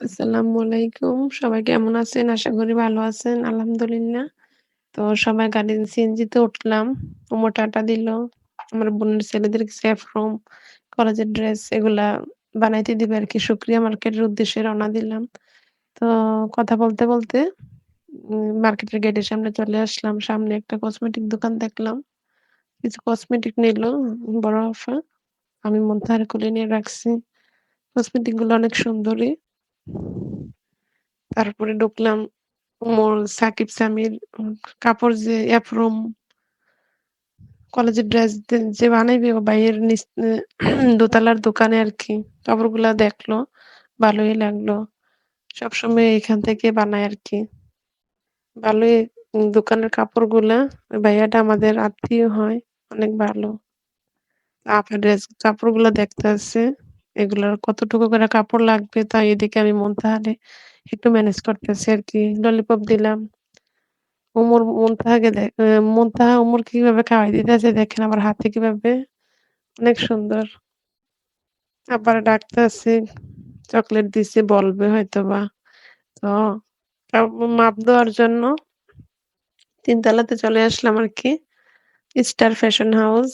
আসসালামু আলাইকুম। সবাই কেমন আছেন? আশা করি ভালো আছেন। আলহামদুলিল্লাহ। তো সবাই গাড়ি সিএনজিতে উঠলাম। ওমো টাটা দিল। আমার বোনের ছেলেদেরকে স্যাফরন, কলেজের ড্রেস এগুলা বানাইতে দিবে আরকি। শুকরিয়া মার্কেটের উদ্দেশ্যে রওনা দিলাম। তো কথা বলতে, বলতে উম মার্কেটের গেটের সামনে চলে আসলাম। সামনে একটা কসমেটিক দোকান দেখলাম। কিছু কসমেটিক নিল বড় আপা। আমি মুনতাহার কোলে নিয়ে রাখছি। কসমেটিকগুলো অনেক সুন্দরী। তারপরে ঢুকলাম ওমর সাকিব সামির কাপড় যে এফরোম কলেজের ড্রেস যে বানাইবে এ দোতলার দোকানে আরকি। কাপড়গুলা দেখল, ভালোই লাগল। সবসময় এখান থেকে বানায় আরকি। ভালোই দোকানের কাপড়গুলা ওই ভাইয়াটা আমাদের আত্মীয় হয়। অনেক ভালো। আপা ড্রেস কাপড়গুলা দেখতাছে। এগুলার কতটুকু করে কাপড় লাগবে তাই এদিকে আমি মুনতাহারে একটু ম্যানেজ করতেছি আরকি। ললিপপ দিলাম। ওমর মুনতাহাকে মুনতাহা ওমরকে কীভাবে খাওয়াই দিতেছে দেখেন আমার হাতে কীভাবে অনেক সুন্দর। আব্বারে ডাকতাছি। চকলেট দিছে বলবে হয়তোবা। তো মাপ দেওয়ার জন্য ৩ তলাতে চলে আসলাম আর কি স্টার ফ্যাশন হাউস।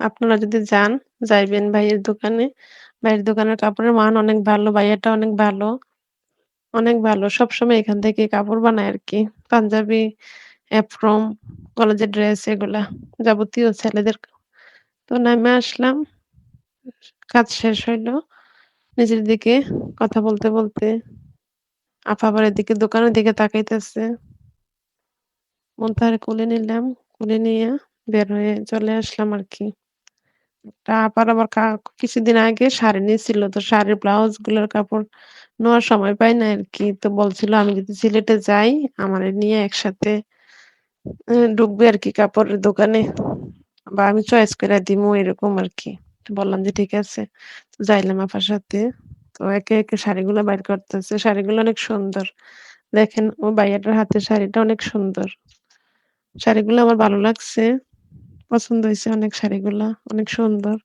আপনারা যদি যান, যাইবেন ভাইয়ের দোকানে। ভাইয়ের দোকানের কাপড়ের মান অনেক ভালো। ভাইয়াটা অনেক ভালো। অনেক ভালো। সবসময় এখান থেকে কাপড় বানায় আর কি পাঞ্জাবি, এফরোম, কলেজের ড্রেস এগুলা। যাবতীয় ছেলেদের তো নাইমা আসলাম। কাজ শেষ হইল নিজের দিকে কথা বলতে, বলতে আপা আবার এদিকে দোকানের দিকে তাকাইতেছে। মন মুনতাহারে কোলে নিলাম। কোলে নিয়ে বের হয়ে চলে আসলাম আরকি। তা আপার আবার কা কিছুদিন আগে শাড়ি নিছিল। তো শাড়ির ব্লাউজগুলার কাপড় নেওয়ার সময় পাই নাই আরকি। তো বলছিল আমি যদি সিলেটে যাই আমারে নিয়ে একসাথে এ ঢুকবে আরকি কাপড়ের দোকানে। বা আমি চয়েস কইরা দিমু এরকম আরকি। তো বললাম যে ঠিক আছে। যাইলাম আপার সাথে। তো একে, একে শাড়িগুলো বাইর করতেছে। শাড়িগুলো অনেক সুন্দর। দেখেন ও ভাইয়াটার হাতের শাড়িটা অনেক সুন্দর। শাড়িগুলো আমার ভালো লাগছে। পছন্দ হইছে অনেক শাড়িগুলা। অনেক সুন্দর,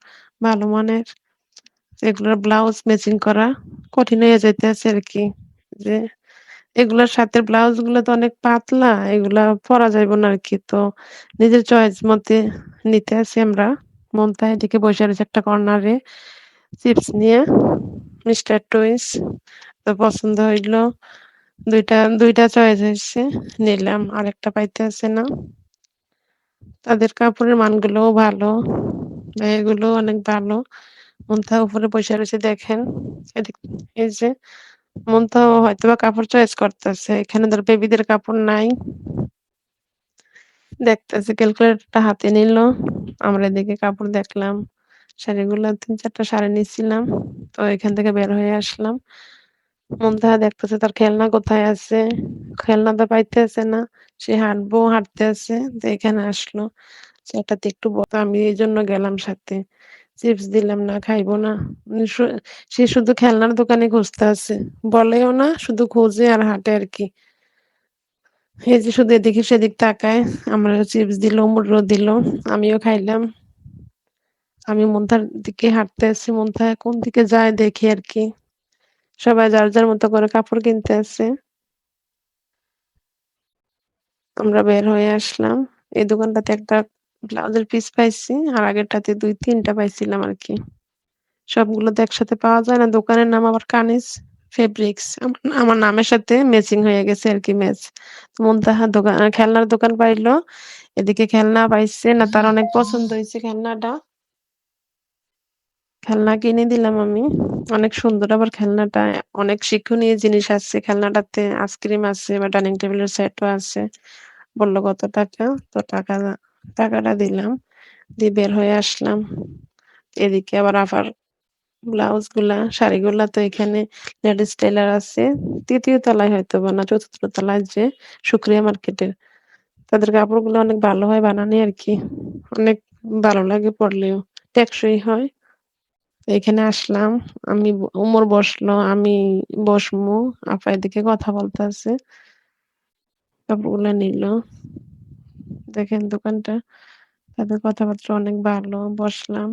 ভালো মানের। এগুলার ব্লাউজ ম্যাচিং করা কঠিন হইয়া যাইতেছে আরকি। যে এগুলার সাথে ব্লাউজগুলা তো অনেক পাতলা। এগুলা পরা যাইব না আরকি। তো নিজের চয়েস মতে নিতে আছি আমরা। মুনতাহা এদিকে বইসা রইছে একটা কর্নারে। চিপস নিয়ে মিস্টার টুইস। তো পছন্দ হইল। ২ টা ২ টা চয়েস হইছে। নিলাম। আরেকটা পাইতেছে না। তাদের কাপড়ের মানগুলোও ভালো। ভাইয়াগুলোও অনেক ভালো। মুনতাহা উপরে বইসা রইছে দেখেন। এই যে মুনতাহাও হয়তোবা কাপড় চয়েস করতেছে। এখানে ধর বেবিদের কাপড় নাই। দেখতেছে ক্যালকুলেটরটা হাতে নিল। আমরা এদিকে কাপড় দেখলাম। শাড়িগুলা ৩-৪ টা শাড়ি নিছিলাম। তো এখান থেকে বের হয়ে আসলাম। মুনতাহা দেখতেছে তার খেলনা কোথায় আছে। খেলনা তো পাইতেছে না। সে হাঁটবো, হাঁটতে আছে। তো এখানে আসলো। যে এটাতে একটু আমি এইজন্য গেলাম সাথে। চিপস দিলাম না, খাইবো না। সে শুধু খেলনার দোকানে খুঁজতে আছে। বলেও না, শুধু খোঁজে আর হাঁটে আর কি এই যে শুধু এদিকে সেদিক তাকায়। আমারও চিপস দিল, ওমরও দিল। আমিও খাইলাম। আমি মুনতাহার দিকে হাঁটতে আছি। মুনতাহা কোন দিকে যায় দেখি আরকি। সবাই যার, যার মতো করে কাপড় কিনতে আছে। আমরা বের হয়ে আসলাম। এই দোকানটাতে একটা ব্লাউজের পিস পাইছি। আর আগেরটাতে দুই তিনটা পাইছিলাম আর কি সবগুলো তো একসাথে পাওয়া যায় না। দোকানের নাম আবার কানিজ ফেব্রিক্স। আমার নামের সাথে ম্যাচিং হয়ে গেছে আর কি ম্যাচ। মুনতাহা দোকান খেলনার দোকান পাইলো এদিকে খেলনা পাইছে না তার অনেক পছন্দ হয়েছে খেলনাটা। খেলনা কিনে দিলাম আমি। অনেক সুন্দর আবার খেলনাটা। অনেক শিক্ষণীয় জিনিস আছে খেলনাটাতে। আইসক্রিম আছে বা ডাইনিং টেবিলের সেটও আছে। বলল কত টাকা। তো টাকা টাকাটা দিলাম। দিয়ে বের হয়ে আসলাম। এদিকে আবার আপার ব্লাউজগুলা, শাড়িগুলা তো এখানে লেডিস টেইলর আছে। ৩য় তলায় হয়তোবা না ৪র্থ তলায় যে শুকরিয়া মার্কেটের। তাদের কাপড়গুলো অনেক ভালো হয় বানানি আরকি। অনেক ভালো লাগে পড়লেও। টেকসই হয়। এখানে আসলাম। আমি ব ওমর বসল, আমি বসমু। আপা এদিকে কথা বলতে বলতেছে। কাপড়গুলা নিল। দেখেন দোকানটা। তাদের কথাবার্তা অনেক ভালো। বসলাম।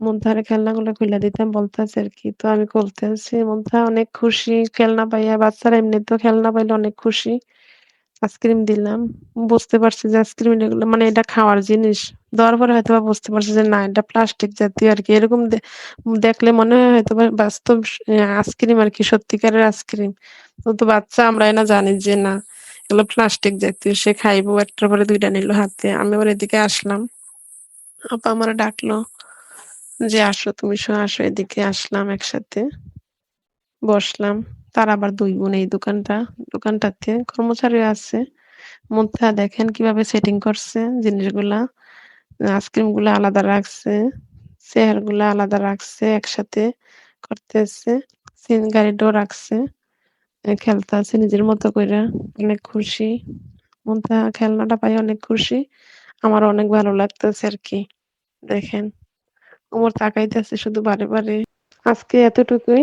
মুনতাহারের খেলনাগুলো খুলে দিতাম বলতেছে আরকি। তো আমি খুলতেছি। মুনতাহা অনেক খুশি খেলনা পাইয়া। বাচ্চারা এমনিতেও খেলনা পাইলে অনেক খুশি। আইসক্রিম দিলাম। বুঝতে পারছি যে আইসক্রিম এগুলো মানে এটা খাওয়ার জিনিস। দেওয়ার পরে হয়তোবা বুঝতে পারছে যে না এটা প্লাস্টিক জাতীয় আর কি এরকম দেখলে মনে হয় হয়তোবা বাস্তব আইসক্রিম আর কি সত্যিকারের আইসক্রিম। তো বাচ্চা আমরা না জানি যে না এগুলো প্লাস্টিক জাতীয়। সে খাইবো। একটার পরে ২ টা নিল হাতে। আমি আবার এদিকে আসলাম। আপা আমারে ডাকলো যে, "আসো তুমি আসো।" এদিকে আসলাম একসাথে। বসলাম। তারা আবার দুই বোন এই দোকানটা দোকানটাতে কর্মচারী আছে। মুনতাহা দেখেন কীভাবে সেটিং করছে জিনিসগুলা। আইসক্রিমগুলা আলাদা রাখছে। চেয়ারগুলা আলাদা রাখছে। একসাথে করতেছে। সিন গাড়িটাও রাখছে। খেলতে আছে নিজের মতো কইরা। অনেক খুশি। মুনতাহা খেলনাটা পাই অনেক খুশি। আমার অনেক ভালো লাগতেছে আর কি দেখেন। ওমর তাকাইতেছে শুধু বারে, বারে। আজকে এতটুকুই।